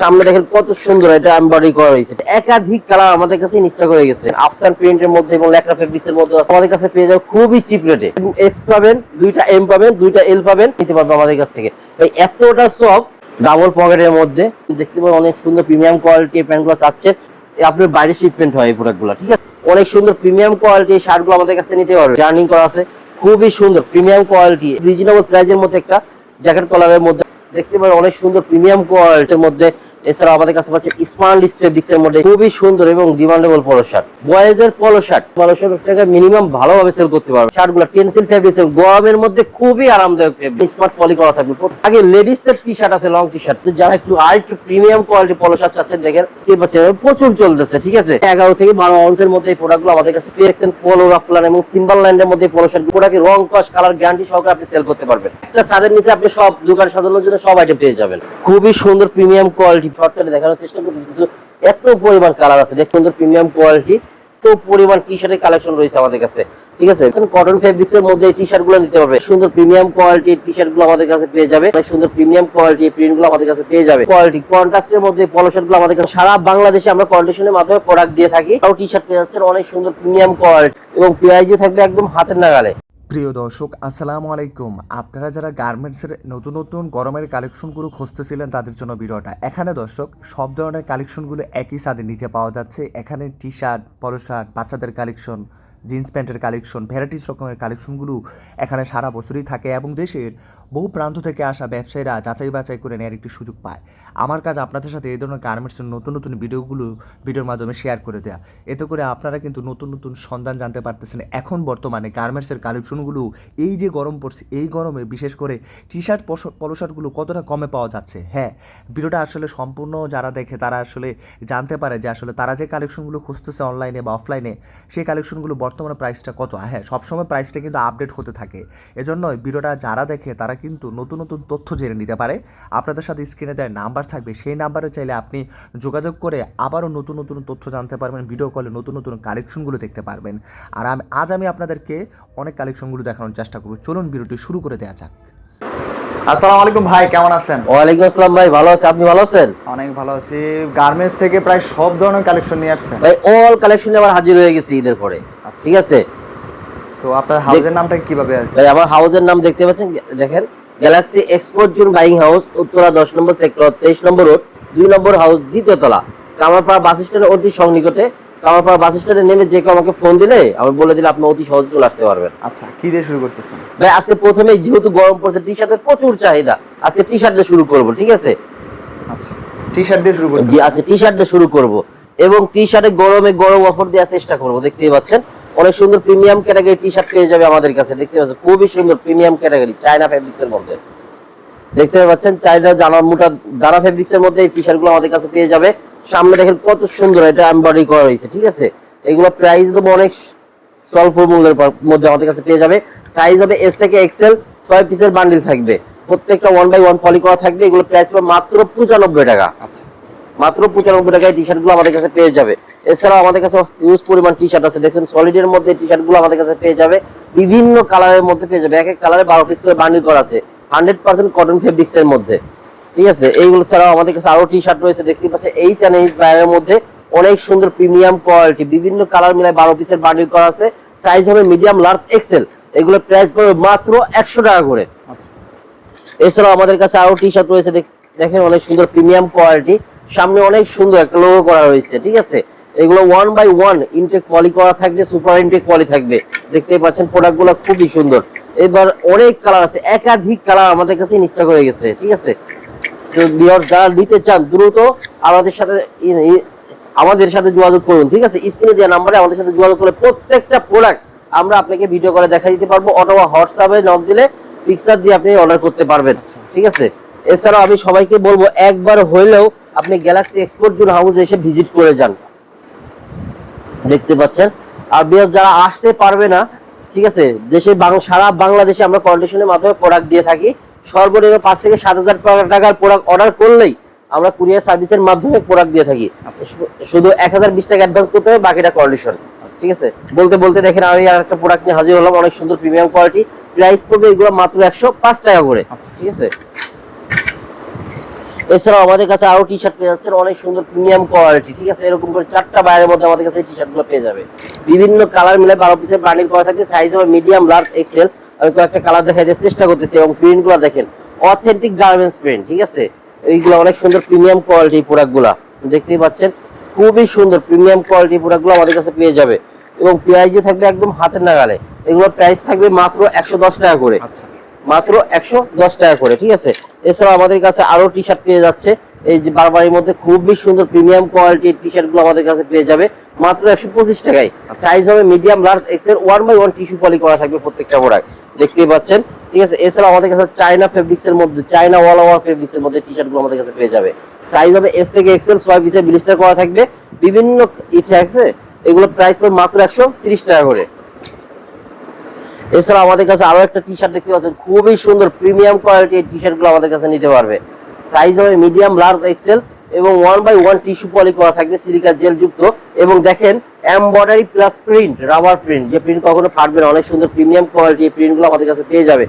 সামনে দেখেন কত সুন্দর এটা এমব্রয়ডারি করা রয়েছে। একাধিক কালার আমাদের কাছে ইনস্টল হয়ে গেছে। আফসান প্রিন্টের মধ্যে এবং ফেব্রিক্স এর মধ্যে আমাদের কাছে পেয়ে খুবই চিপ রেটে এক্স পাবেন, দুইটা এম পাবেন, দুইটা এল পাবেন, নিতে আমাদের কাছ থেকে। ভাই, এতটা সব ডাবল পকেটের মধ্যে। দেখতে পাবেন অনেক সুন্দর প্রিমিয়াম কোয়ালিটি প্যান্টগুলো চাচ্ছেন এ আপনার বাইরে শিপমেন্ট হয় এই প্রোডাক্টগুলো ঠিক আছে? অনেক সুন্দর প্রিমিয়াম কোয়ালিটি শার্টগুলো আমাদের কাছ নিতে পারবে। জার্নিং করা আছে, খুবই সুন্দর প্রিমিয়াম কোয়ালিটি রিজনেবল প্রাইসের মধ্যে একটা জ্যাকেট কলারের মধ্যে দেখতে পারেন অনেক সুন্দর প্রিমিয়াম কোয়ালিটির মধ্যে এছাড়া আমাদের কাছে পাচ্ছে স্মার্ট মধ্যে খুবই সুন্দর এবং ডিমান্ডেবল পলো শার্ট বয়েজ এর পলো শার্ট পলো শার্ট মিনিমাম ভালোভাবে সেল করতে পারবে। ফেব্রিক্স গরমের মধ্যে খুবই আরামদায়ক ফেব্রিক স্মার্ট পলি করা থাকবে। আগে টি শার্ট আছে লং টি শার্ট যারা একটু আর একটু প্রিমিয়াম কোয়ালিটি পলো শার্ট চাচ্ছেন, দেখেন প্রচুর চলতেছে, ঠিক আছে? এগারো থেকে বারো আউন্সের মধ্যে এই আমাদের কাছে পেয়ে যাচ্ছেন পলো রাফলান এবং মধ্যে পলো শার্ট রং, কস কালার গ্যারান্টি সহকারে আপনি সেল করতে পারবেন। ছাদের নিচে আপনি সব দোকান সাজানোর জন্য সব আইটেম পেয়ে যাবেন। খুবই সুন্দর প্রিমিয়াম কোয়ালিটি শর্টকাটে দেখানোর চেষ্টা করতেছি। কিছু এত পরিমাণ কালার আছে দেখ সুন্দর প্রিমিয়াম কোয়ালিটি তো পরিমাণ টি শার্টের কালেকশন রয়েছে আমাদের কাছে। ঠিক আছে? কটন ফেব্রিক্স এর মধ্যে টি শার্টগুলো নিতে পারবে। সুন্দর প্রিমিয়াম কোয়ালিটি টি শার্টগুলো আমাদের কাছে পেয়ে যাবে। সুন্দর প্রিমিয়াম কোয়ালিটি প্রিন্টগুলো আমাদের কাছে পেয়ে যাবে। কোয়ালিটি কন্ট্রাস্টের মধ্যে পলো শার্টগুলো আমাদের কাছে সারা বাংলাদেশে আমরা কন্ডিশনের মাধ্যমে প্রোডাক্ট দিয়ে থাকি। তাও টি শার্ট পেয়ে যাচ্ছেন অনেক সুন্দর প্রিমিয়াম কোয়ালিটি এবং প্রাইজও থাকবে একদম হাতের নাগালে। প্রিয় দর্শক, আসসালামু আলাইকুম। আপনারা যারা গার্মেন্টসের নতুন নতুন গরমের কালেকশনগুলো খুঁজতেছিলেন তাদের জন্য ভিডিওটা এখানে দর্শক, সব ধরনের কালেকশনগুলো একই সাথে নিচে পাওয়া যাচ্ছে। এখানে টি শার্ট পলো শার্ট বাচ্চাদের কালেকশন জিন্স প্যান্টের কালেকশন ভ্যারাইটিস রকমের কালেকশনগুলো এখানে সারা বছরই থাকে এবং দেশের বহু প্রান্ত থেকে আসা ব্যবসায়ীরা যাচাই বাছাই করে নেওয়ার একটি সুযোগ পায়। আমার কাজ আপনাদের সাথে এই ধরনের গার্মেন্টসের নতুন নতুন ভিডিওগুলো, ভিডিওর মাধ্যমে শেয়ার করে দেওয়া এতে করে আপনারা কিন্তু নতুন নতুন সন্ধান জানতে পারতেছেন। এখন বর্তমানে গার্মেন্টসের কালেকশনগুলো এই যে গরম পড়ছে, এই গরমে বিশেষ করে টি শার্ট পলো শার্টগুলো কতটা কমে পাওয়া যাচ্ছে? হ্যাঁ ভিডিওটা আসলে সম্পূর্ণ যারা দেখে তারা আসলে জানতে পারে যে আসলে তারা যে কালেকশনগুলো খুঁজতেছে অনলাইনে বা অফলাইনে সেই কালেকশনগুলো বর্তমানে প্রাইসটা কত? হ্যাঁ সবসময় প্রাইসটা কিন্তু আপডেট হতে থাকে। এজন্যই ভিডিওটা যারা দেখে তারা কিন্তু নতুন নতুন তথ্য জেনে নিতে পারে। আপনাদের সাথে স্ক্রিনে দেয় নাম্বার থাকবে সেই নাম্বারে চাইলে আপনি যোগাযোগ করে আবারও নতুন নতুন তথ্য জানতে পারবেন ভিডিও কলে নতুন নতুন কালেকশনগুলো দেখতে পারবেন। আর আমি আজ আমি আপনাদেরকে অনেক কালেকশনগুলো দেখানোর চেষ্টা করব। চলুন ভিডিওটি শুরু করে দেওয়া যাক। আসসালামু আলাইকুম ভাই কেমন আছেন? ওয়ালাইকুম আসসালাম ভাই ভালো আছে আপনি ভালো আছেন? অনেক ভালো আছি। গার্মেন্টস থেকে প্রায় সব ধরনের কালেকশন নিয়ে আসছেন? ভাই অল কালেকশন আবার হাজির হয়ে গেছি ঈদের পরে। আচ্ছা। ঠিক আছে? তো আপনার হাউসের নামটা কীভাবে আসবে? ভাই আমার হাউসের নাম দেখতে পাচ্ছেন দেখেন। Galaxy Export Zone buying house Uttara দশ নম্বর সেক্টর তেইশ নম্বর রোড দুই নম্বর হাউস দ্বিতীয় তলা। কামারপাড়া বাস স্ট্যান্ডের অতি সন্নিকটে কামারপাড়া বাস স্ট্যান্ডে নেমে যে কেউ আমাকে ফোন দিলে আমি বলে দিলে আপনি অতি সহজে চলে আসতে পারবেন। আচ্ছা কি দিয়ে শুরু করতেছেন? ভাই আজকে প্রথমে যেহেতু গরম পড়ছে টি শার্টের প্রচুর চাহিদা। আজকে টি শার্ট দিয়ে শুরু করব ঠিক আছে? আচ্ছা টি শার্ট দিয়ে শুরু করতেছেন জি আজকে টি শার্ট দিয়ে শুরু করব। এবং টি শার্টে গরমে গরম অফার দেওয়ার চেষ্টা করব দেখতেই পাচ্ছেন? অনেক সুন্দর প্রিমিয়াম ক্যাটাগরি টি শার্ট পেয়ে যাবে আমাদের কাছে। দেখতে পাচ্ছেন, খুবই সুন্দর প্রিমিয়াম ক্যাটাগরি, চায়না ফেব্রিক্স এর মধ্যে। দেখতে পাচ্ছেন, চায়না জানা মোটা দানা ফেব্রিক্স এর মধ্যে এই টি শার্টগুলো আমাদের কাছে পেয়ে যাবে। সামনে দেখেন কত সুন্দর এটা এমব্রয়ডারি করা রয়েছে ঠিক আছে? এগুলো প্রাইস দেবো অনেক স্বল্প মূল্যের মধ্যে আমাদের কাছে পেয়ে যাবে। সাইজ হবে এস থেকে এক্সেল ছয় পিসের বান্ডিল থাকবে। প্রত্যেকটা ওয়ান বাই ওয়ান পলি করা থাকবে, এগুলো প্রাইস পাবে মাত্র পঁচানব্বই টাকা। আচ্ছা। মাত্র পঁচানব্বই টাকায় টি শার্টগুলো আমাদের কাছে পেয়ে যাবে। এছাড়াও আমাদের কাছে হিউজ পরিমাণ টি শার্ট আছে। দেখছেন সলিডের মধ্যে টি শার্টগুলো আমাদের কাছে পেয়ে যাবে। বিভিন্ন কালারের মধ্যে পেয়ে যাবে। এক এক কালারে বারো পিস করে বান্ডিল করা আছে। হান্ড্রেড পার্সেন্ট কটন ফেব্রিক্স এর মধ্যে। ঠিক আছে? এইগুলো ছাড়াও আমাদের কাছে আরও টি শার্ট রয়েছে দেখতে পাচ্ছে এই চ্যানেল বাইরের মধ্যে অনেক সুন্দর প্রিমিয়াম কোয়ালিটি বিভিন্ন কালার মিলায় বারো পিসের বান্ডিল করা আছে। সাইজ হবে মিডিয়াম লার্জ এক্সেল এগুলো প্রাইস পড়বে মাত্র একশো টাকা করে। আচ্ছা। এছাড়াও আমাদের কাছে আরও টি শার্ট রয়েছে দেখেন অনেক সুন্দর প্রিমিয়াম কোয়ালিটি সামনে অনেক সুন্দর একটা লোগো করা রয়েছে, ঠিক আছে? এগুলো one by one intact poly করা থাকবে সুপার ইনটেক পলি থাকবে। দেখতেই পাচ্ছেন প্রোডাক্টগুলো খুবই সুন্দর। এবার অনেক কালার আছে, একাধিক কালার আমাদের কাছে ইনস্টক হয়ে গেছে, ঠিক আছে? যারা নিতে চান, দ্রুত আমাদের সাথে আমাদের সাথে যোগাযোগ করুন, ঠিক আছে? স্ক্রিনে দেওয়া নাম্বারে আমাদের সাথে যোগাযোগ করলে প্রত্যেকটা প্রোডাক্ট আমরা আপনাকে ভিডিও করে দেখা দিতে পারব, অথবা হোয়াটসঅ্যাপে নক দিলে পিকচার দিয়ে আপনি অর্ডার করতে পারবেন, ঠিক আছে? এছাড়াও আমি সবাইকে বলব, একবার হইলেও আপনি গ্যালাক্সি এক্সপোর্ট জোন হাউস এসে ভিজিট করে যান। দেখতে পাচ্ছেন? আর বিয়ার যারা আসতে পারবে না, ঠিক আছে? দেশে সারা বাংলাদেশে আমরা কন্ডিশনের মাধ্যমে প্রোডাক্ট দিয়ে থাকি। সর্বনিম্ন পাঁচ থেকে সাত হাজার টাকার প্রোডাক্ট অর্ডার করলেই আমরা কুরিয়ার সার্ভিসের মাধ্যমে প্রোডাক্ট দিয়ে থাকি। শুধু এক হাজার বিশ টাকা অ্যাডভান্স করতে হবে, বাকিটা কন্ডিশন ঠিক আছে? বলতে বলতে দেখেন, আমি আর একটা প্রোডাক্ট নিয়ে হাজির হলাম। অনেক সুন্দর প্রিমিয়াম কোয়ালিটি প্রাইস পড়বে এগুলো মাত্র একশো পাঁচ টাকা করে। ঠিক আছে? এছাড়াও আমাদের কাছে আরও টি শার্ট পেয়ে যাচ্ছেন। অনেক সুন্দর প্রিমিয়াম কোয়ালিটি ঠিক আছে? এরকম করে চারটা বাইরের মধ্যে আমাদের কাছে টি শার্টগুলো পেয়ে যাবে। বিভিন্ন কালার মিলে বারো পিসের বান্ডিল করা থাকে সাইজ হবে মিডিয়াম লার্জ এক্সেল আমি কয়েকটা কালার দেখাই চেষ্টা করতেছি এবং প্রিন্টগুলো দেখেন। অথেন্টিক গার্মেন্টস প্রিন্ট ঠিক আছে? এইগুলো অনেক সুন্দর প্রিমিয়াম কোয়ালিটি প্রোডাক্টগুলা। দেখতেই পাচ্ছেন? খুবই সুন্দর প্রিমিয়াম কোয়ালিটি প্রোডাক্টগুলো আমাদের কাছে পেয়ে যাবে। এবং প্রাইসে থাকবে একদম হাতের নাগালে। এগুলোর প্রাইস থাকবে মাত্র একশো দশ টাকা করে। আচ্ছা। মাত্র একশো দশ টাকা করে, ঠিক আছে? এছাড়া আমাদের কাছে আরও টি শার্ট পেয়ে যাচ্ছে। এই যে বারবারির মধ্যে খুবই সুন্দর প্রিমিয়াম কোয়ালিটির টি শার্টগুলো আমাদের কাছে পেয়ে যাবে, মাত্র একশো পঁচিশ টাকায়। সাইজ হবে medium large XL one by one tissue poly করা থাকবে প্রত্যেকটা প্রোডাক্ট দেখতেই পাচ্ছেন? ঠিক আছে? এছাড়া আমাদের কাছে চায়না ফেব্রিক্স এর মধ্যে চায়না ওয়াল ওভার ফেব্রিক্স এর মধ্যে টি শার্টগুলো আমাদের কাছে পেয়ে যাবে। সাইজ হবে এস থেকে এক্সেল ছয় পিসের ব্লিস্টার করা থাকবে। বিভিন্ন ইচ্ছে আছে? এগুলো প্রাইস পড়বে মাত্র একশো টাকা করে। এছাড়া আমাদের কাছে আরও একটা টি শার্ট দেখতে পাচ্ছেন, খুবই সুন্দর প্রিমিয়াম কোয়ালিটির টি শার্টগুলো আমাদের কাছে নিতে পারবে। সাইজ হবে মিডিয়াম লার্জ এক্সেল এবং one by one tissue poly করা থাকবে সিলিকা জেল যুক্ত। এবং দেখেন embroidery plus print rubber print যে প্রিন্ট কখনো ফাটবে না, অনেক সুন্দর প্রিমিয়াম কোয়ালিটি প্রিন্টগুলো আমাদের কাছে পেয়ে যাবে।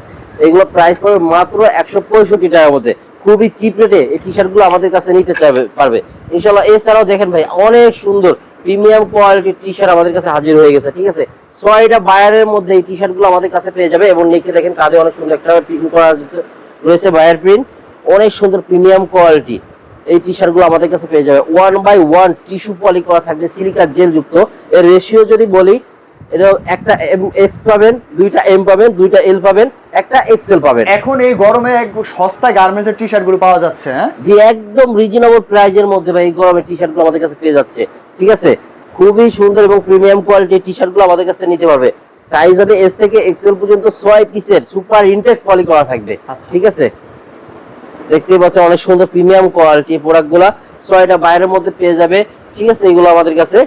এগুলো প্রাইস পড়বে মাত্র একশো পঁয়ষট্টি টাকার মধ্যে। খুবই চিপ রেটে এই টি শার্টগুলো আমাদের কাছে নিতে চাইবে, পারবে। ইনশাল্লাহ এছাড়াও দেখেন ভাই, অনেক সুন্দর প্রিমিয়াম কোয়ালিটি টি শার্ট আমাদের কাছে হাজির হয়ে গেছে, ঠিক আছে? ছয়টা বায়ারের মধ্যে এই টি শার্টগুলো আমাদের কাছে পেয়ে যাবে এবং নিচে দেখেন কাঁধে অনেক সুন্দর একটা প্রিন্ট করা রয়েছে বায়ার প্রিন্ট অনেক সুন্দর প্রিমিয়াম কোয়ালিটি এই টি শার্টগুলো আমাদের কাছে পেয়ে যাবে। One by one tissue poly করা থাকবে সিলিকার জেল যুক্ত। এর রেশিও যদি বলি এটা একটা এক্স পাবেন দুইটা এম পাবেন দুইটা এল পাবেন একটা এক্সেল পাবেন। এখন এই গরমে সস্তা গার্মেন্টস এর টি শার্টগুলো পাওয়া যাচ্ছে হ্যাঁ? যে একদম রিজনেবল প্রাইজের মধ্যে ভাই এই গরমের টি শার্টগুলো আমাদের কাছে পেয়ে যাচ্ছে ঠিক আছে? খুবই সুন্দর এবং প্রিমিয়াম কোয়ালিটির টি শার্টগুলো আমাদের কাছে নিতে পারবে। সাইজ হবে এস থেকে এক্সেল পর্যন্ত ছয় পিসের সুপার ইনটেক পলি করা থাকবে আচ্ছা। ঠিক আছে? দেখতেই পাচ্ছেন অনেক সুন্দর প্রিমিয়াম কোয়ালিটি প্রোডাক্টগুলা ছয়টা বাইরের মধ্যে পেয়ে যাবে ঠিক আছে? এগুলো আমাদের কাছে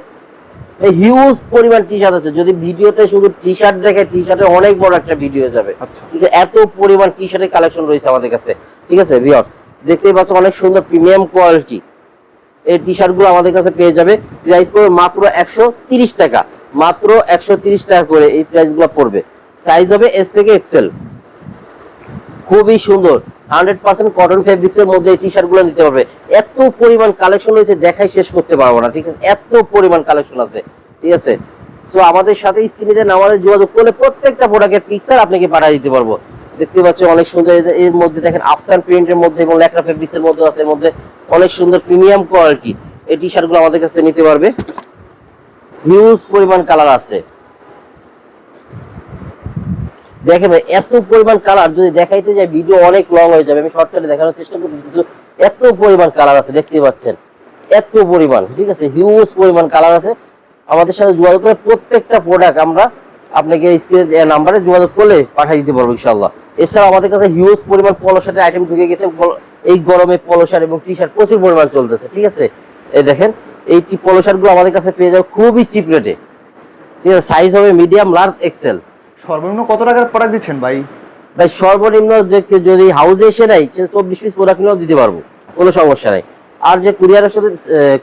হিউজ পরিমাণ টি শার্ট আছে। যদি ভিডিওতে শুধু টি শার্ট দেখে টি শার্টের অনেক বড় একটা ভিডিও যাবে। আচ্ছা। ঠিক আছে এত পরিমাণ টি শার্টের কালেকশন রয়েছে আমাদের কাছে। ঠিক আছে ভিওর দেখতেই পাচ্ছ অনেক সুন্দর প্রিমিয়াম কোয়ালিটি এই টি শার্টগুলো আমাদের কাছে পেয়ে যাবে। প্রাইস পড়বে মাত্র একশো তিরিশ টাকা। মাত্র একশো তিরিশ টাকা করে এই প্রাইসগুলো পড়বে। সাইজ হবে এস থেকে এক্সেল খুবই সুন্দর। হান্ড্রেড পার্সেন্ট কটন ফেব্রিক্স এর মধ্যে এই টি শার্টগুলো নিতে পারবে। এত পরিমাণ কালেকশন রয়েছে, দেখাই শেষ করতে পারব না, ঠিক আছে? এত পরিমাণ কালেকশন আছে, ঠিক আছে? সো আমাদের সাথে স্ক্রিনে আমাদের যোগাযোগ করলে প্রত্যেকটা প্রোডাক্টের পিকচার আপনাকে পাঠিয়ে দিতে পারব। দেখতে পাচ্ছেন অনেক সুন্দর এর মধ্যে দেখেন আফসান প্রিন্টের মধ্যে এবং ল্যাকড়া ফেব্রিক্স এর মধ্যে আছে, এর মধ্যে অনেক সুন্দর প্রিমিয়াম কোয়ালিটি এই টি শার্টগুলো আমাদের কাছ থেকে নিতে পারবে। হিউজ পরিমাণ কালার আছে। দেখেন ভাই, এত পরিমাণ কালার যদি দেখাইতে যাই ভিডিও অনেক লং হয়ে যাবে। আমি শর্টকাটে দেখানোর চেষ্টা করতেছি কিছু। এত পরিমাণ কালার আছে দেখতে পাচ্ছেন। এত পরিমাণ, ঠিক আছে? হিউজ পরিমাণ কালার আছে। আমাদের সাথে যোগাযোগ করে প্রত্যেকটা প্রোডাক্ট আমরা আপনাকে স্ক্রিনে নাম্বারে যোগাযোগ করলে পাঠিয়ে দিতে পারব ইনশাল্লাহ এছাড়া আমাদের কাছে হিউজ পরিমাণ পলো শার্টের আইটেম ঢুকে গেছে। এই গরমে পলো এবং টি শার্ট প্রচুর পরিমাণ চলতেছে, ঠিক আছে? এই দেখেন এই পলো শার্টগুলো আমাদের কাছে পেয়ে যাবে খুবই চিপ রেটে ঠিক আছে? সাইজ হবে মিডিয়াম লার্জ এক্সেল সর্বনিম্ন কত টাকার প্রোডাক্ট দিচ্ছেন ভাই? ভাই সর্বনিম্ন যে যদি হাউসে এসে নেয় চব্বিশ পিস প্রোডাক্ট নিয়েও দিতে পারব কোনো সমস্যা নাই। আর যে কুরিয়ারের সাথে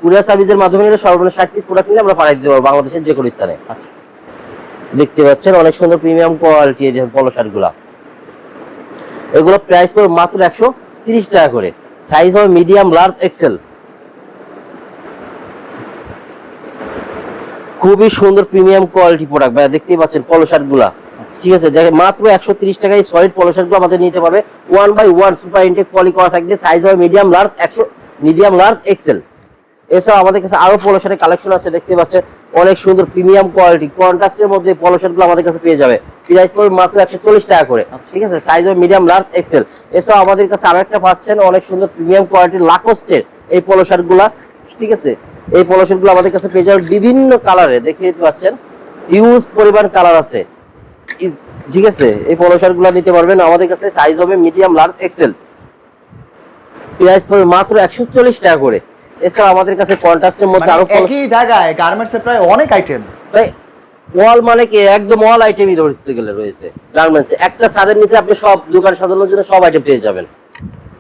কুরিয়ার সার্ভিসের মাধ্যমে নিলে সর্বনিম্ন ষাট পিস প্রোডাক্ট নিলে আমরা পাঠিয়ে দিতে পারব বাংলাদেশের যে কোনো স্থানে। আচ্ছা। দেখতে পাচ্ছেন অনেক সুন্দর প্রিমিয়াম কোয়ালিটি পলো শার্টগুলা। এগুলো প্রাইস পড়বে মাত্র একশো তিরিশ টাকা করে। সাইজ হবে মিডিয়াম লার্জ এক্সেল খুবই সুন্দর প্রিমিয়াম কোয়ালিটি প্রোডাক্ট ভাই দেখতেই পাচ্ছেন পলো শার্টগুলা। ঠিক আছে দেখেন মাত্র একশো তিরিশ টাকায় সলিড পলো শার্টগুলো আমাদের নিতে পারবে। One by one super intact poly করা থাকবে সাইজ হবে মিডিয়াম লার্জ একশো মিডিয়াম লার্জ এক্সেল এছাড়াও আমাদের কাছে আরও পলো শার্টের কালেকশন আছে দেখতে পাচ্ছেন অনেক সুন্দর প্রিমিয়াম কোয়ালিটি কন্ট্রাস্টের মধ্যে পলো শার্টগুলো আমাদের কাছে পেয়ে যাবে। প্রাইস পড়বে মাত্র একশো চল্লিশ টাকা করে ঠিক আছে সাইজ হবে মিডিয়াম লার্জ এক্সেল এছাড়াও আমাদের কাছে আরও একটা পাচ্ছেন অনেক সুন্দর প্রিমিয়াম কোয়ালিটির লাকোস্টের এই পলো শার্টগুলা ঠিক আছে এই পলো শার্টগুলো আমাদের কাছে পেয়ে যাবে বিভিন্ন কালারে দেখতে পাচ্ছেন ইউজ পরিমাণ কালার আছে। ঠিক আছে এই পলো শার্টগুলো নিতে পারবেন। আমাদের কাছে সাইজ হবে মিডিয়াম লার্জ এক্সেল প্রাইস পড়বে মাত্র একশো চল্লিশ টাকা করে। এছাড়া আমাদের কাছে কন্ট্রাস্টের মধ্যে মানে আরও একই জায়গায় গার্মেন্টস প্রায় অনেক আইটেম ভাই ওয়াল মানে কি? একদম অল আইটেমই ধরতে গেলে রয়েছে গার্মেন্টস একটা ছাদের নিচে আপনি সব দোকান সাজানোর জন্য সব আইটেম পেয়ে যাবেন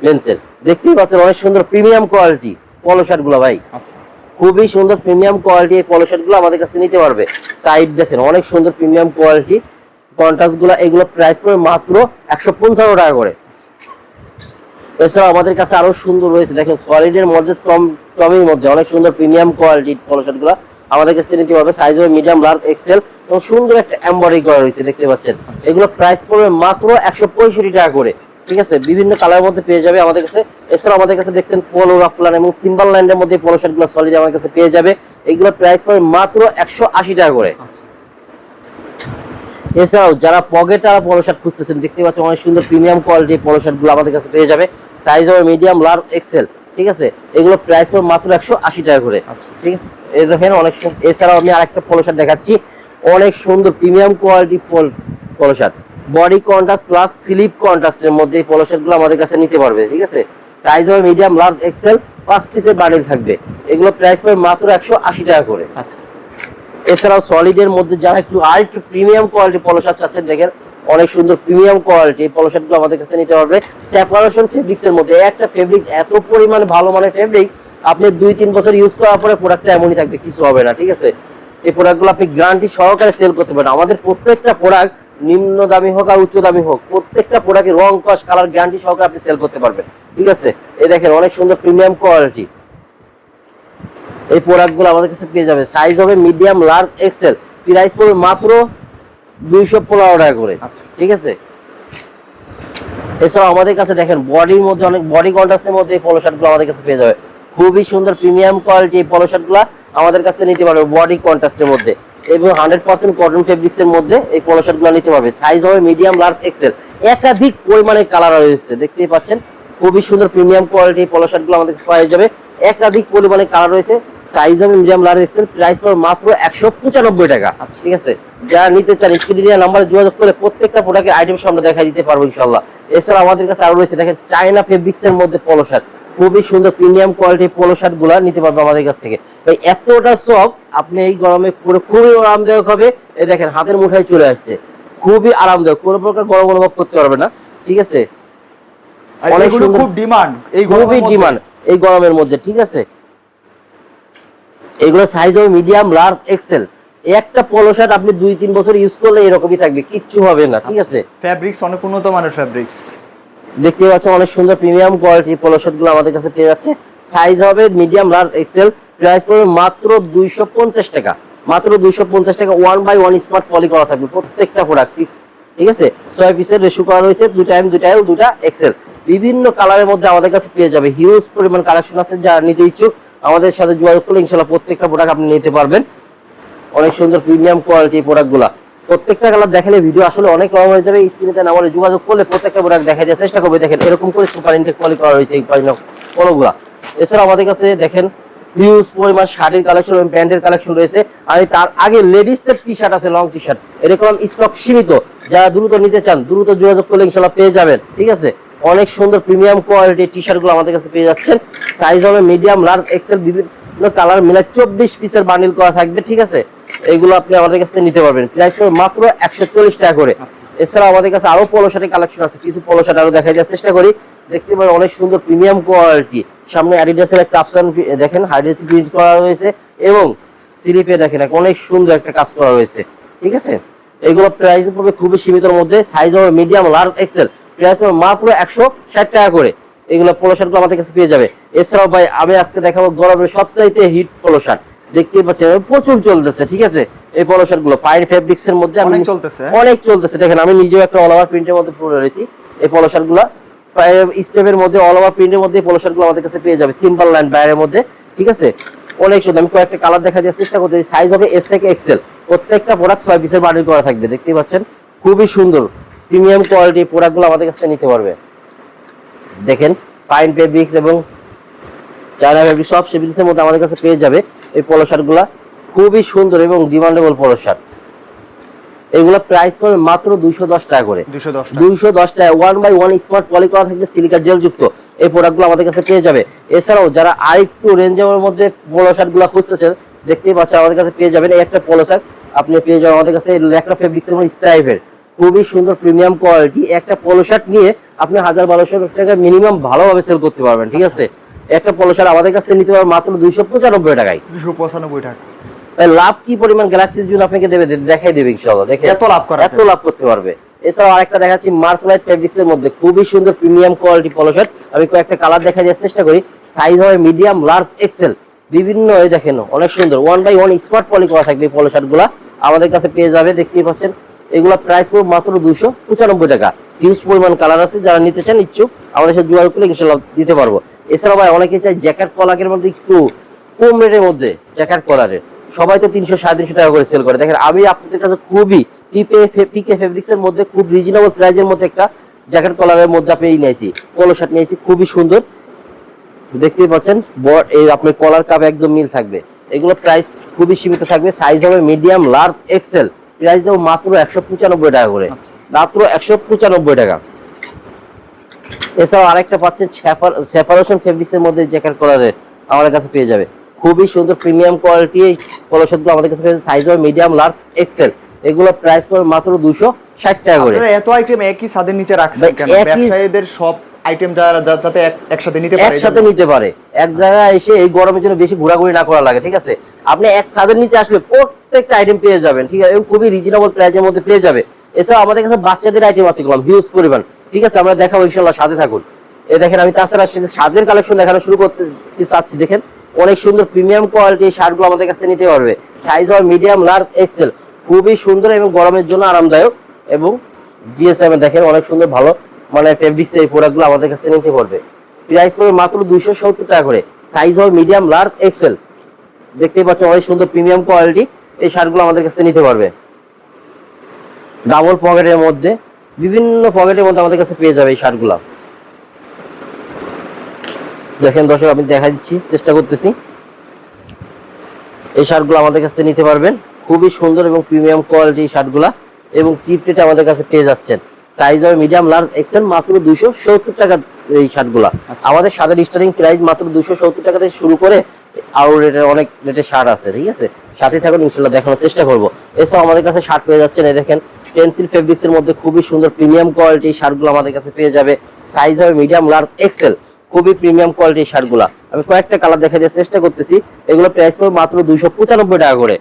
মেন্সের দেখতেই পাচ্ছেন অনেক সুন্দর প্রিমিয়াম কোয়ালিটি পলো শার্টগুলো ভাই। আচ্ছা। খুবই সুন্দর প্রিমিয়াম কোয়ালিটি এই পলো শার্টগুলো আমাদের কাছে নিতে পারবে। সাইড দেখেন অনেক সুন্দর প্রিমিয়াম কোয়ালিটি কন্ট্রাস্ট এগুলো প্রাইস পড়বে মাত্র একশো পঞ্চান্ন টাকা করে। এছাড়াও আমাদের কাছে আরও সুন্দর রয়েছে, দেখেন সলিডের মধ্যে, টম, টমের মধ্যে, অনেক সুন্দর প্রিমিয়াম কোয়ালিটির পলো শার্টগুলো। আমাদের কাছে নিতে পারবে সাইজ হবে মিডিয়াম লার্জ এক্সেল এবং সুন্দর একটা এমব্রয়ডারি করা রয়েছে, দেখতে পাচ্ছেন। এগুলো প্রাইস পড়বে মাত্র একশো পঁয়ষট্টি টাকা করে, ঠিক আছে? বিভিন্ন কালারের মধ্যে পেয়ে যাবে আমাদের কাছে। এছাড়াও আমাদের কাছে দেখছেন পোলো রাফলান এবং ল্যান্ডের মধ্যে পলো শার্টগুলো সলিড আমাদের কাছে পেয়ে যাবে। এগুলো প্রাইস পড়বে মাত্র একশো আশি টাকা করে। এছাড়াও যারা পকেট আর পলো শার্ট খুঁজতেছেন দেখতে পাচ্ছেন অনেক সুন্দর প্রিমিয়াম কোয়ালিটির পলো শার্টগুলো আমাদের কাছে পেয়ে যাবে। সাইজ হবে মিডিয়াম লার্জ এক্সেল ঠিক আছে? এগুলো প্রাইস পড়বে মাত্র একশো আশি টাকা করে। আচ্ছা। ঠিক আছে? এই দেখেন অনেক এছাড়াও আমি আরেকটা পলো শার্ট দেখাচ্ছি। অনেক সুন্দর premium quality polo shirt body contrast plus sleeve কন্ট্রাস্টের মধ্যে এই পলো শার্টগুলো আমাদের কাছে নিতে পারবে ঠিক আছে? সাইজ হবে মিডিয়াম লার্জ এক্সেল পাঁচ পিসের বান্ডিল থাকবে। এগুলো প্রাইস পড়বে মাত্র একশো আশি টাকা করে। আচ্ছা। এছাড়াও সলিডের মধ্যে যারা একটু আর একটু প্রিমিয়াম কোয়ালিটি পলো শার্ট চাচ্ছেন, দেখেন অনেক সুন্দর প্রিমিয়াম কোয়ালিটি এই পলো শার্টগুলো আমাদের কাছে নিতে পারবে। সেপারেশন ফেব্রিক্স এর মধ্যে একটা ফেব্রিক্স এত পরিমাণে ভালো মানের ফেব্রিক্স আপনি দুই তিন বছর ইউজ করার পরে প্রোডাক্টটা এমনই থাকবে, কিছু হবে না, ঠিক আছে? এই প্রোডাক্টগুলো আপনি গ্যারান্টি সহকারে সেল করতে পারেন। আমাদের প্রত্যেকটা প্রোডাক্ট নিম্ন দামি হোক আর উচ্চ দামি হোক, প্রত্যেকটা প্রোডাক্টের রং, কস কালার গ্যারান্টি সহকারে আপনি সেল করতে পারবেন, ঠিক আছে? এই দেখেন অনেক সুন্দর প্রিমিয়াম কোয়ালিটি এই প্রোডাক্টগুলো আমাদের কাছে পেয়ে যাবে সাইজ হবে মিডিয়াম লার্জ এক্সেল প্রাইস পড়বে মাত্র দুইশো পনেরো টাকা করে। আচ্ছা। ঠিক আছে? এছাড়াও আমাদের কাছে দেখেন বডির মধ্যে অনেক বডি কন্ট্রাস্টের মধ্যে এই পলো শার্টগুলো আমাদের কাছে পেয়ে যাবে। খুবই সুন্দর প্রিমিয়াম কোয়ালিটি এই পলো শার্টগুলো আমাদের কাছ থেকে নিতে পারবে বডি কন্ট্রাস্টের মধ্যে। এবং হান্ড্রেড পার্সেন্ট কটন ফেব্রিক্স এর মধ্যে এই পলো শার্টগুলো নিতে পারবে। সাইজ হবে মিডিয়াম লার্জ এক্সেল একাধিক পরিমাণে কালার রয়েছে দেখতেই পাচ্ছেন। খুবই সুন্দর প্রিমিয়াম কোয়ালিটি পলো শার্টগুলো আমাদের কাছে পাওয়া যাবে। একাধিক পরিমাণে কালার রয়েছে। সাইজ হবে মিডিয়াম লার্জ এক্সেল প্রাইস পড়বে মাত্র একশো পঁচানব্বই টাকা। আচ্ছা। ঠিক আছে? যারা নিতে চান স্ক্রিনিয়া নাম্বারে যোগাযোগ করে প্রত্যেকটা প্রোডাক্টের আইটেম আমরা দেখা দিতে পারব ইনশাল্লাহ এছাড়া আমাদের কাছে আরও রয়েছে দেখেন চায়না ফেব্রিক্স এর মধ্যে পলো শার্ট খুবই সুন্দর প্রিমিয়াম কোয়ালিটির পলো শার্টগুলা নিতে পারব আমাদের কাছ থেকে। ভাই এতটা সব আপনি এই গরমে পরে খুবই আরামদায়ক হবে। এই দেখেন হাতের মুঠায় চলে আসছে। খুবই আরামদায়ক কোনো প্রকার গরম অনুভব করতে পারবে না। ঠিক আছে? অনেক খুব ডিমান্ড এই খুবই ডিমান্ড এই গরমের মধ্যে ঠিক আছে? এগুলো সাইজ হবে মিডিয়াম লার্জ এক্সেল একটা পলো শার্ট আপনি দুই তিন বছর ইউজ করলে এরকমই থাকবে কিচ্ছু হবে না ঠিক আছে? ফ্যাব্রিক্স অনেক উন্নত মানের ফ্যাব্রিক্স দেখতে পাচ্ছেন অনেক সুন্দর প্রিমিয়াম কোয়ালিটির পলো শার্টগুলো আমাদের কাছে পেয়ে যাচ্ছে। সাইজ হবে মিডিয়াম লার্জ এক্সেল প্রাইস পড়বে মাত্র দুইশো পঞ্চাশ টাকা। মাত্র দুইশো পঞ্চাশ টাকা one by one smart poly করা থাকবে প্রত্যেকটা প্রোডাক্ট সিক্স ঠিক আছে? ছয় পিসের রেশু করা রয়েছে দুইটা এম দুইটা এল দুইটা এক্সেল বিভিন্ন কালারের মধ্যে আমাদের কাছে পেয়ে যাবে। হিউজ পরিমাণ কালেকশন আছে যারা নিতে ইচ্ছুক আমাদের সাথে যোগাযোগ করলে ইনশাল্লাহ প্রত্যেকটা প্রোডাক্ট আপনি নিতে পারবেন। অনেক সুন্দর প্রিমিয়াম কোয়ালিটি প্রোডাক্টগুলা প্রত্যেকটা কালার দেখালে ভিডিও আসলে অনেক লং হয়ে যাবে স্ক্রিনে নাম্বারে যোগাযোগ করলে প্রত্যেকটা প্রোডাক্ট দেখা দেওয়ার চেষ্টা করবে। দেখেন, এরকম করে সুপার ইনটেক কোয়ালিটি করা রয়েছে এই পলোগুলা এছাড়া আমাদের কাছে দেখেন হিউজ পরিমাণ শার্টের কালেকশন এবং প্যান্টের কালেকশন রয়েছে। আর তার আগে লেডিস এর টি শার্ট আছে লং টি শার্ট এরকম স্টক সীমিত। যারা দ্রুত নিতে চান, দ্রুত যোগাযোগ করলে ইনশাল্লাহ পেয়ে যাবেন, ঠিক আছে? অনেক সুন্দর প্রিমিয়াম কোয়ালিটির টি শার্টগুলো আমাদের কাছে পেয়ে যাচ্ছেন। সাইজ হবে মিডিয়াম লার্জ এক্সেল বিভিন্ন কালার মিলে চব্বিশ পিসের বান্ডিল করা থাকবে, ঠিক আছে? এগুলো আপনি আমাদের কাছ থেকে নিতে পারবেন। প্রাইস মাত্র একশো চল্লিশ টাকা করে। এছাড়া আমাদের কাছে আরও পলো শার্টের কালেকশন আছে, কিছু পলো শার্ট আরও দেখা যাওয়ার চেষ্টা করি। দেখতে পারেন অনেক সুন্দর প্রিমিয়াম কোয়ালিটি সামনে অ্যাডিডাসের একটা অপশন দেখেন হাইড্রেস প্রিন্ট করা রয়েছে এবং স্লিপে দেখেন অনেক সুন্দর একটা কাজ করা রয়েছে। ঠিক আছে? এগুলো প্রাইস পড়বে খুবই সীমিতর মধ্যে। সাইজ হবে মিডিয়াম লার্জ এক্সেল প্রাইস মাত্র একশো ষাট টাকা করে। এগুলো পোলো শার্টগুলো আমাদের কাছে পেয়ে যাবে। এছাড়াও ভাই আমি আজকে দেখাবো গরমের সবচাইতে হিট পোলো শার্ট দেখতে পাচ্ছেন প্রচুর চলতেছে ঠিক আছে? এই পোলো শার্টগুলো পাইন ফেব্রিক্স এর মধ্যে অনেক চলতেছে। অনেক চলতেছে। দেখেন আমি নিজেও একটা অল ওভার প্রিন্টের মধ্যে পরে রয়েছি। এই পলো শার্টগুলা স্টেপের মধ্যে অল ওভার প্রিন্টের মধ্যে পলো শার্টগুলো আমাদের কাছে পেয়ে যাবে লাইন বাইরের মধ্যে ঠিক আছে? অনেক সুন্দর আমি কয়েকটা কালার দেখা দেওয়ার চেষ্টা করতে সাইজ হবে এস থেকে এক্সেল প্রত্যেকটা প্রোডাক্ট ছয় পিসের বান্ডিল করা থাকবে দেখতেই পাচ্ছেন? খুবই সুন্দর। প্রিমিয়াম কোয়ালিটি প্রোডাক্টগুলো আমাদের কাছে নিতে পারবে। দেখেন পাইন ফেব্রিক্স এবং চায়না ফেব্রিক সব ফেব্রিক্সের মধ্যে আমাদের কাছে পেয়ে যাবে এই পলো শার্টগুলা খুবই সুন্দর এবং ডিমান্ডেবল পলো শার্ট এগুলো প্রাইস পড়বে মাত্র দুইশো দশ টাকা করে। দুইশো দশ টাকা। One by one smart poly করা থাকবে সিলিকা জেল যুক্ত এই প্রোডাক্টগুলো আমাদের কাছে পেয়ে যাবে। এছাড়াও যারা আরেকটু রেঞ্জের মধ্যে পলো শার্টগুলো খুঁজতেছেন দেখতেই পাচ্ছেন আমাদের কাছে পেয়ে যাবেন এই একটা পলো শার্ট আপনি পেয়ে যাবেন আমাদের কাছে ল্যাকটা ফেব্রিক্স এবং স্ট্রাইপের খুবই সুন্দর প্রিমিয়াম কোয়ালিটি একটা পলো শার্ট নিয়ে আপনি হাজার বারোশো টাকা মিনিমাম ভালোভাবে সেল করতে পারবেন ঠিক আছে? একটা পলো শার্ট আমাদের কাছ থেকে নিতে পারবেন মাত্র দুইশো পঁচানব্বই টাকায়। দুশো পঁচানব্বই টাকা। লাভ কি পরিমাণ গ্যালাক্সির জন্য আপনাকে দেবে? দেখাই দেবে ইনশাআল্লাহ দেখে। এত লাভ করা এত লাভ করতে পারবে। এছাড়াও আরেকটা দেখাচ্ছি মার্সলাইট ফেব্রিক্স এর মধ্যে খুবই সুন্দর প্রিমিয়াম কোয়ালিটি পলো শার্ট আমি কয়েকটা কালার দেখা যাওয়ার চেষ্টা করি। সাইজ হবে মিডিয়াম লার্জ এক্সেল বিভিন্ন এই দেখেন অনেক সুন্দর। One by one smart poly করা থাকবে পলো শার্টগুলা। আমাদের কাছে পেয়ে যাবে দেখতেই পাচ্ছেন। এগুলা প্রাইস পড়বে মাত্র দুশো পঁচানব্বই টাকা। হিউজ পরিমাণ কালার আছে, যারা নিতে চান ইচ্ছুক, আমাদের সাথে যোগাযোগ করলে ইনশাল্লাহ দিতে পারব। এছাড়াও ভাই, অনেকে চাই জ্যাকেট কলাকের মধ্যে একটু কম রেটের মধ্যে জ্যাকেট কলারের সবাই তো তিনশো, সাড়ে তিনশো টাকা করে সেল করে। দেখেন, আমি আপনাদের কাছে খুবই পিকে ফেব্রিক্স এর মধ্যে খুব রিজনেবল প্রাইজের মধ্যে একটা জ্যাকেট কলারের মধ্যে আপনি নিয়েছি। পলো শার্ট নিয়েছি, খুবই সুন্দর। দেখতেই পাচ্ছেন এই আপনার কলার কাপ একদম মিল থাকবে। এগুলো প্রাইস খুবই সীমিত থাকবে সাইজ হবে মিডিয়াম লার্জ এক্সেল প্রাইস দেবো মাত্র একশো পঁচানব্বই টাকা করে। মাত্র একশো পঁচানব্বই টাকা। এছাড়াও আরেকটা পাচ্ছেন সেপারেশন ফেব্রিক্স এর মধ্যে জ্যাকেট কলারের আমাদের কাছে পেয়ে যাবে। খুবই সুন্দর প্রিমিয়াম কোয়ালিটি এই পলশগুলো আমাদের কাছে পেয়ে সাইজ হবে মিডিয়াম লার্জ এক্সেল এগুলো প্রাইস পড়বে মাত্র দুশো ষাট টাকা করে। এত আইটেম একই ছাদের নিচে রাখছেন কেন? ব্যবসায়ীদের সব আইটেম যারা যা- যাতে একসাথে নিতে পারে একসাথে নিতে পারে। এক জায়গায় এসে এই গরমের জন্য বেশি ঘোরাঘুরি না করা লাগে ঠিক আছে? আপনি এক ছাদের নিচে আসলে প্রত্যেকটা আইটেম পেয়ে যাবেন ঠিক আছে? এবং খুবই রিজনেবল মধ্যে পেয়ে যাবে। এছাড়া আমাদের কাছে বাচ্চাদের আইটেম আছে গুলো হিউজ পরিমাণ ঠিক আছে? আমরা দেখাবো ইনশাল্লাহ সাথে থাকুন। এই দেখেন আমি তাছাড়া সে- স্বাদের কালেকশন দেখানো শুরু করতে চাচ্ছি দেখেন। অনেক সুন্দর প্রিমিয়াম কোয়ালিটির শার্টগুলো আমাদের কাছ নিতে পারবে। সাইজ হয় মিডিয়াম লার্জ এক্সেল খুবই সুন্দর এবং গরমের জন্য আরামদায়ক। এবং জিএসএম দেখেন অনেক সুন্দর ভালো মানে ফেব্রিক্স এই প্রোডাক্টগুলো আমাদের কাছ থেকে নিতে পারবে। প্রাইস পড়বে মাত্র দুইশো সত্তর টাকা করে। সাইজ হবে মিডিয়াম লার্জ এক্সেল দেখতেই পাচ্ছ অনেক সুন্দর প্রিমিয়াম কোয়ালিটি এই শার্টগুলো আমাদের কাছ থেকে নিতে পারবে। ডাবল পকেটের মধ্যে, বিভিন্ন পকেটের মধ্যে আমাদের কাছে পেয়ে যাবে এই শার্টগুলো দেখেন দর্শক, আমি দেখা দিচ্ছি, চেষ্টা করতেছি। এই শার্টগুলো আমাদের কাছ থেকে নিতে পারবেন। খুবই সুন্দর এবং প্রিমিয়াম কোয়ালিটি শার্টগুলা এবং চিপ আমাদের কাছে পেয়ে যাচ্ছেন। সাইজ হবে মিডিয়াম লার্জ এক্সেল মাত্র দুইশো সত্তর টাকা এই শার্টগুলা। আমাদের সাদের স্টার্টিং প্রাইস মাত্র দুইশো সত্তর টাকা থেকে শুরু করে আরও রেটের অনেক রেটের শার্ট আছে ঠিক আছে? সাথে থাকুন ইনশাল্লাহ দেখানোর চেষ্টা করব। এছাড়াও আমাদের কাছে শার্ট পেয়ে যাচ্ছেন এই দেখেন পেন্সিল ফেব্রিক্স এর মধ্যে খুবই সুন্দর প্রিমিয়াম কোয়ালিটি শার্টগুলো আমাদের কাছে পেয়ে যাবে। সাইজ হবে মিডিয়াম লার্জ এক্সেল খুবই প্রিমিয়াম কোয়ালিটির শার্টগুলা। আমি কয়েকটা কালার দেখা দেওয়ার চেষ্টা করতেছি। এগুলো প্রাইস পড়বে মাত্র দুইশো পঁচানব্বই টাকা করে।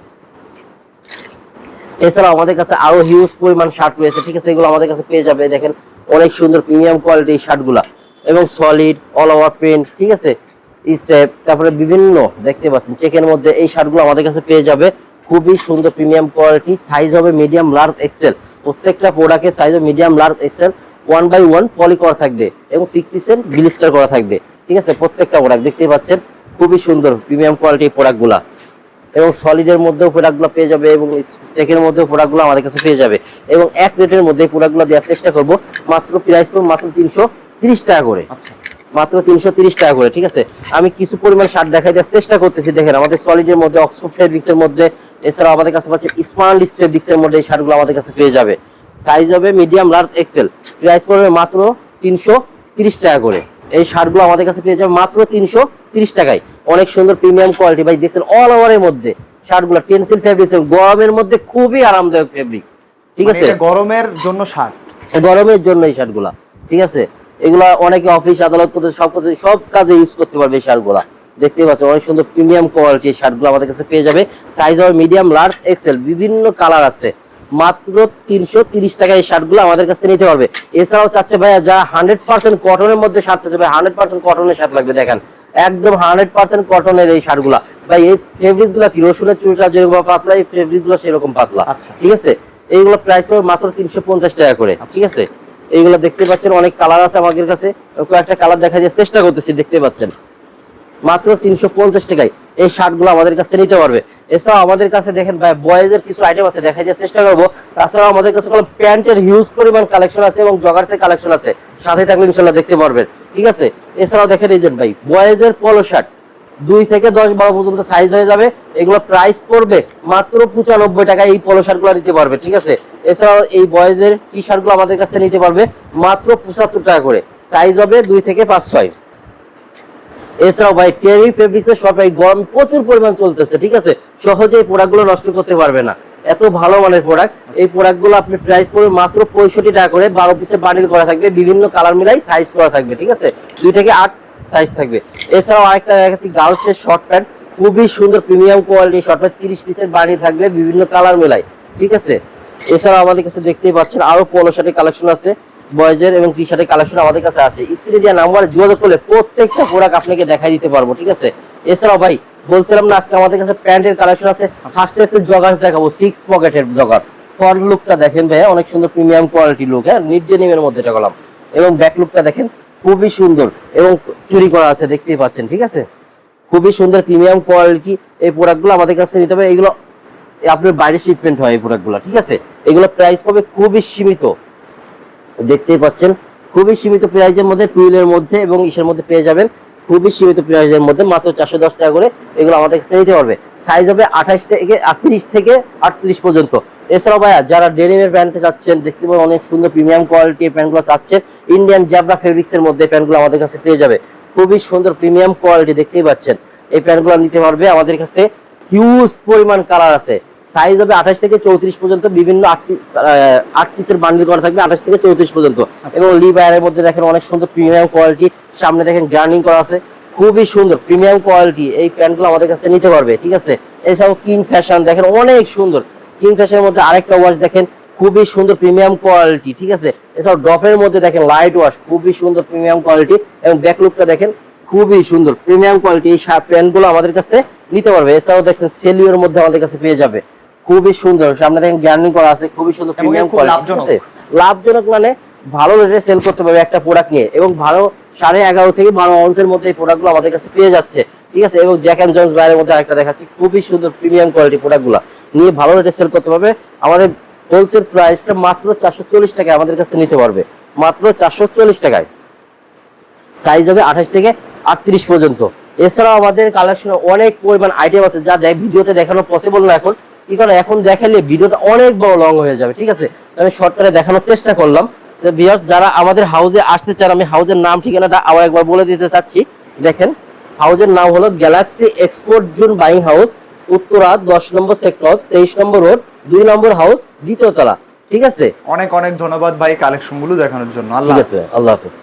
এছাড়াও আমাদের কাছে আরও হিউজ পরিমাণ শার্ট রয়েছে, ঠিক আছে? এগুলো আমাদের কাছে পেয়ে যাবে। দেখেন, অনেক সুন্দর প্রিমিয়াম কোয়ালিটির শার্টগুলা এবং সলিড অল ওভার প্রিন্ট ঠিক আছে? স্টেপ তারপরে বিভিন্ন, দেখতে পাচ্ছেন চেকের মধ্যে এই শার্টগুলো আমাদের কাছে পেয়ে যাবে। খুবই সুন্দর প্রিমিয়াম কোয়ালিটি সাইজ হবে মিডিয়াম লার্জ এক্সেল প্রত্যেকটা প্রোডাক্টের সাইজ হবে medium large XL one by one poly করা থাকবে এবং সিক্স পিসের গ্লিস্টার করা থাকবে, ঠিক আছে? প্রত্যেকটা প্রোডাক্ট দেখতেই পাচ্ছেন? খুবই সুন্দর প্রিমিয়াম কোয়ালিটির প্রোডাক্টগুলা এবং সলিডের মধ্যেও প্রোডাক্টগুলো পেয়ে যাবে এবং চেকের মধ্যেও প্রোডাক্টগুলো আমাদের কাছে পেয়ে যাবে। এবং এক রেটের মধ্যে প্রোডাক্টগুলো দেওয়ার চেষ্টা করব। মাত্র প্রাইস পড়বে মাত্র তিনশো তিরিশ টাকা করে। আচ্ছা। মাত্র তিনশো তিরিশ টাকা করে ঠিক আছে? আমি কিছু পরিমাণ শার্ট দেখাই দেওয়ার চেষ্টা করতেছি দেখেন আমাদের সলিডের মধ্যে অক্সফোর্ড ফেব্রিক্স এর মধ্যে এছাড়াও আমাদের কাছে পাচ্ছে স্মার্ট ফেব্রিক্স এর মধ্যে এই শার্টগুলো আমাদের কাছে পেয়ে যাবে। সাইজ হবে মিডিয়াম লার্জ এক্সেল প্রাইস পড়বে মাত্র তিনশো তিরিশ টাকা করে। এই শার্টগুলো আমাদের কাছে পেয়ে যাবে মাত্র তিনশো টাকায়। অনেক সুন্দর প্রিমিয়াম কোয়ালিটি ভাই দেখছেন অল ওভারের মধ্যে শার্টগুলো পেন্সিল ফেব্রিক্স গরমের মধ্যে খুবই আরামদায়ক ফেব্রিক্স ঠিক মানে আছে? গরমের জন্য শার্ট। গরমের জন্য এই শার্টগুলা। ঠিক আছে? এগুলা অনেকে অফিস আদালত করতে সব কাজে সব কাজে ইউজ করতে পারবে এই শার্টগুলা। দেখতে পাচ্ছেন অনেক সুন্দর প্রিমিয়াম কোয়ালিটি এই শার্টগুলো আমাদের কাছে পেয়ে যাবে। সাইজ হবে মিডিয়াম লার্জ এক্সেল বিভিন্ন কালার আছে। মাত্র তিনশো তিরিশ টাকা এই শার্টগুলো আমাদের কাছ নিতে পারবে। এছাড়াও চাচ্ছে ভাইয়া যা হান্ড্রেড পার্সেন্ট কটনের মধ্যে শার্ট চাচ্ছে ভাই হান্ড্রেড পার্সেন্ট কটনের শার্ট লাগবে দেখেন। একদম হান্ড্রেড পার্সেন্ট কটনের এই শার্টগুলা। ভাই এই ফেব্রিক্সগুলা কি? রসুনের চুলটা যেরকম পাতলা এই ফেব্রিক্সগুলো সেরকম পাতলা। আচ্ছা। ঠিক আছে? এইগুলো প্রাইস পড়বে মাত্র তিনশো পঞ্চাশ টাকা করে। ঠিক আছে? এইগুলো দেখতে পাচ্ছেন অনেক কালার আছে আমাদের কাছে। কয়েকটা কালার দেখা যায় চেষ্টা করতেছি দেখতে পাচ্ছেন। মাত্র তিনশো পঞ্চাশ টাকায় এই শার্টগুলো আমাদের কাছে নিতে পারবে। এছাড়াও আমাদের কাছে দেখেন ভাই বয়েজের কিছু আইটেম আছে দেখা যায় চেষ্টা করব। তাছাড়াও আমাদের কাছে কোনো প্যান্টের হিউজ পরিমাণ কালেকশন আছে এবং জগার্সের কালেকশন আছে। সাথে থাকলে ইনশাল্লাহ দেখতে পারবেন। ঠিক আছে? এছাড়াও দেখেন এই যে ভাই বয়েজের পলো শার্ট দুই থেকে দশ বারো পর্যন্ত সাইজ হয়ে যাবে। এগুলো প্রাইস পড়বে মাত্র পঁচানব্বই টাকায় এই পলো শার্টগুলো নিতে পারবে। ঠিক আছে? এছাড়াও এই বয়েজের টি শার্টগুলো আমাদের কাছ নিতে পারবে মাত্র পঁচাত্তর টাকা করে। সাইজ হবে দুই থেকে পাঁচ ছয়। এছাড়াও ভাই টেরি ফেব্রিক্স এর শপ গরম প্রচুর পরিমাণ চলতেছে, ঠিক আছে? সহজে এই প্রোডাক্টগুলো নষ্ট করতে পারবে না। এত ভালো মানের প্রোডাক্ট এই প্রোডাক্টগুলো আপনি প্রাইস পড়বে মাত্র পঁয়ষট্টি টাকা করে, বারো পিসে বান্ডিল করা থাকবে, বিভিন্ন কালার মিলাই সাইজ করা থাকবে, ঠিক আছে? দুই থেকে আট সাইজ থাকবে। এছাড়াও আরেকটা দেখাচ্ছি গার্লসের শর্ট প্যান্ট খুবই সুন্দর প্রিমিয়াম কোয়ালিটি শর্ট প্যান্ট তিরিশ পিসের বাড়ি থাকবে বিভিন্ন কালার মিলাই, ঠিক আছে? এছাড়াও আমাদের কাছে দেখতেই পাচ্ছেন আরও পনেরো শার্টের কালেকশন আছে। বয়েজের এবং টি শার্টের কালেকশন আমাদের কাছে আছে। স্ক্রিনে দেওয়া নাম্বারে যোগাযোগ করলে প্রত্যেকটা প্রোডাক্ট আপনাকে দেখাই দিতে পারব, ঠিক আছে? এছাড়াও ভাই, বলছিলাম না আজকে আমাদের কাছে প্যান্টের কালেকশন আছে ফার্স্টে আজকে জগার্স দেখাবো সিক্স পকেটের জগার্স ফ্রন্ট লুকটা দেখেন ভাই অনেক সুন্দর প্রিমিয়াম কোয়ালিটি লুক হ্যাঁ? নিট ডেনিমের মধ্যে এটা করলাম এবং ব্যাক লুকটা দেখেন, খুবই সুন্দর। এবং চুরি করা আছে, দেখতেই পাচ্ছেন, ঠিক আছে? খুবই সুন্দর প্রিমিয়াম কোয়ালিটি এই প্রোডাক্টগুলো আমাদের কাছে নিতে হবে। এগুলো আপনার বাইরে শিপমেন্ট হয় এই প্রোডাক্টগুলো ঠিক আছে? এগুলো প্রাইস পাবে খুবই সীমিত। দেখতেই পাচ্ছেন। খুবই সীমিত প্রাইজের মধ্যে টুইলের মধ্যে এবং ইসের মধ্যে পেয়ে যাবেন। খুবই সীমিত প্রাইজের মধ্যে মাত্র চারশো দশ টাকা করে এগুলো আমাদের কাছে নিতে পারবে। সাইজ হবে আঠাশ থেকে আটত্রিশ থেকে আটত্রিশ পর্যন্ত। এছাড়াও ভাইয়া, যারা ডেনিমের প্যান্টে চাচ্ছেন, দেখতে পাবেন অনেক সুন্দর প্রিমিয়াম কোয়ালিটি প্যান্টগুলো চাচ্ছেন। ইন্ডিয়ান জ্যাবরা ফেব্রিক্স এর মধ্যে প্যান্টগুলো আমাদের কাছে পেয়ে যাবে। খুবই সুন্দর প্রিমিয়াম কোয়ালিটি দেখতেই পাচ্ছেন। এই প্যান্টগুলো নিতে পারবে আমাদের কাছে। হিউজ পরিমাণ কালার আছে। সাইজ হবে আঠাশ থেকে চৌত্রিশ পর্যন্ত বিভিন্ন আট পিসের বান্ডিল করা থাকবে আঠাশ থেকে চৌত্রিশ পর্যন্ত। এবং লিবায়ারের মধ্যে দেখেন অনেক সুন্দর প্রিমিয়াম কোয়ালিটি সামনে দেখেন গ্রাইন্ডিং করা আছে খুবই সুন্দর প্রিমিয়াম কোয়ালিটি এই প্যান্টগুলো আমাদের কাছে নিতে পারবে ঠিক আছে? এছাড়াও কিং ফ্যাশন দেখেন অনেক সুন্দর। কিং ফ্যাশনের মধ্যে আরেকটা ওয়াশ দেখেন খুবই সুন্দর প্রিমিয়াম কোয়ালিটি ঠিক আছে? এছাড়াও ডফের মধ্যে দেখেন লাইট ওয়াশ খুবই সুন্দর প্রিমিয়াম কোয়ালিটি এবং ব্যাকলুকটা দেখেন খুবই সুন্দর প্রিমিয়াম কোয়ালিটি এই প্যান্টগুলো আমাদের কাছে নিতে পারবে। এছাড়াও দেখেন সেলিওর মধ্যে আমাদের কাছে পেয়ে যাবে। খুবই সুন্দর। সামনে দেখেন গ্যারান্টি করা আছে খুবই সুন্দর প্রিমিয়াম কোয়ালিটি লাভজনক। মানে ভালো রেটে সেল করতে পারবে একটা প্রোডাক্ট নিয়ে। এবং ভালো সাড়ে এগারো থেকে বারো আউন্সের মধ্যে এই প্রোডাক্টগুলো আমাদের কাছে পেয়ে যাচ্ছে ঠিক আছে? এবং জ্যাক অ্যান্ড জন্স বাইরের মধ্যে আরেকটা দেখাচ্ছি খুবই সুন্দর প্রিমিয়াম কোয়ালিটি প্রোডাক্টগুলো নিয়ে ভালো রেটে সেল করতে পারবে। আমাদের হোলসেল প্রাইসটা মাত্র চারশো চল্লিশ টাকায় আমাদের কাছে নিতে পারবে। মাত্র চারশো চল্লিশ টাকায়। সাইজ হবে আঠাশ থেকে আটত্রিশ পর্যন্ত। এছাড়াও আমাদের কালেকশনে অনেক পরিমাণ আইটেম আছে যা দেখ ভিডিওতে দেখানো পসিবল না এখন। কি কারণ এখন দেখালে ভিডিওটা অনেক বড় লং হয়ে যাবে ঠিক আছে? আমি শর্টকাটে দেখানোর চেষ্টা করলাম। তো যারা আমাদের হাউসে আসতে চান আমি হাউসের নাম ঠিকানাটা আবার একবার বলে দিতে চাচ্ছি। দেখেন হাউসের নাম হলো Galaxy Export Zone buying house Uttara দশ নম্বর সেক্টর তেইশ নম্বর রোড দুই নম্বর হাউস দ্বিতীয় তলা ঠিক আছে? অনেক অনেক ধন্যবাদ ভাই কালেকশনগুলো দেখানোর জন্য। আল্লাহ হাফেজ। আল্লাহ হাফেজ।